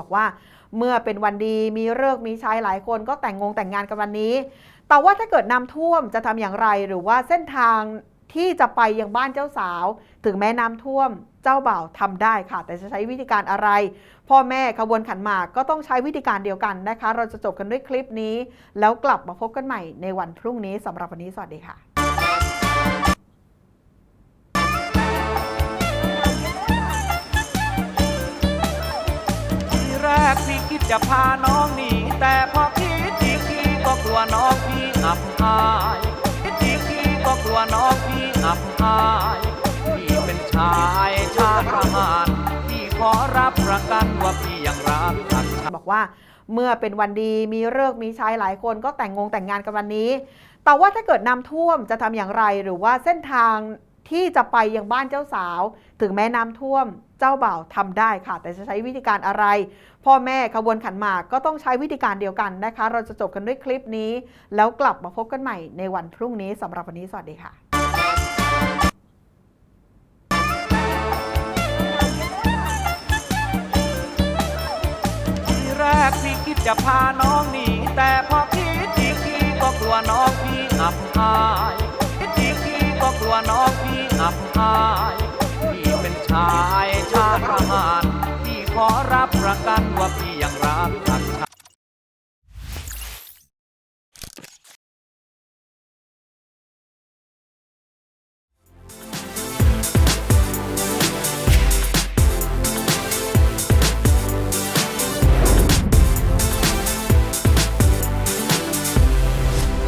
บอกว่าเมื่อเป็นวันดีมีเลิกมีชายหลายคนก็แต่งงงแต่งงานกันวันนี้ แต่ว่าถ้าเกิดน้ำท่วมจะทำอย่างไรหรือว่าเส้นทางที่จะไปยังบ้านเจ้าสาว ถึงแม้น้ำท่วมเจ้าบ่าวทำได้ค่ะ แต่จะใช้วิธีการอะไร พ่อแม่ขบวนขันหมากก็ต้องใช้วิธีการเดียวกันนะคะ เราจะจบกันด้วยคลิปนี้ แล้วกลับมาพบกันใหม่ในวันพรุ่งนี้สำหรับวันนี้สวัสดีค่ะ จะพาน้องหนีแต่พอคิดอีกทีก็กลัวน้องพี่อับอายคิดอีกทีก็กลัวน้องพี่อับอายพี่เป็นชายชาติทหารพี่ขอรับประกันว่าพี่ยังรักทักชาติบอกว่าเมื่อเป็นวันดีมีเลิกมีชายหลายคนก็แต่งงงแต่งงานกันวันนี้ แต่ว่าถ้าเกิดน้ำท่วมจะทำอย่างไรหรือว่าเส้นทาง ที่จะไปยังบ้านเจ้าสาว ถึงแม้น้ำท่วมเจ้าบ่าวทำได้ค่ะ แต่จะใช้วิธีการอะไร พ่อแม่ขบวนขันหมากก็ต้องใช้วิธีการเดียวกันนะคะ เราจะจบกันด้วยคลิปนี้ แล้วกลับมาพบกันใหม่ในวันพรุ่งนี้สำหรับวันนี้สวัสดีค่ะทีแรกพี่คิดจะพาน้องหนีแต่พอคิดอีกทีก็กลัวน้องพี่อับอาย อายพี่เป็นชายชาติทหารที่ขอ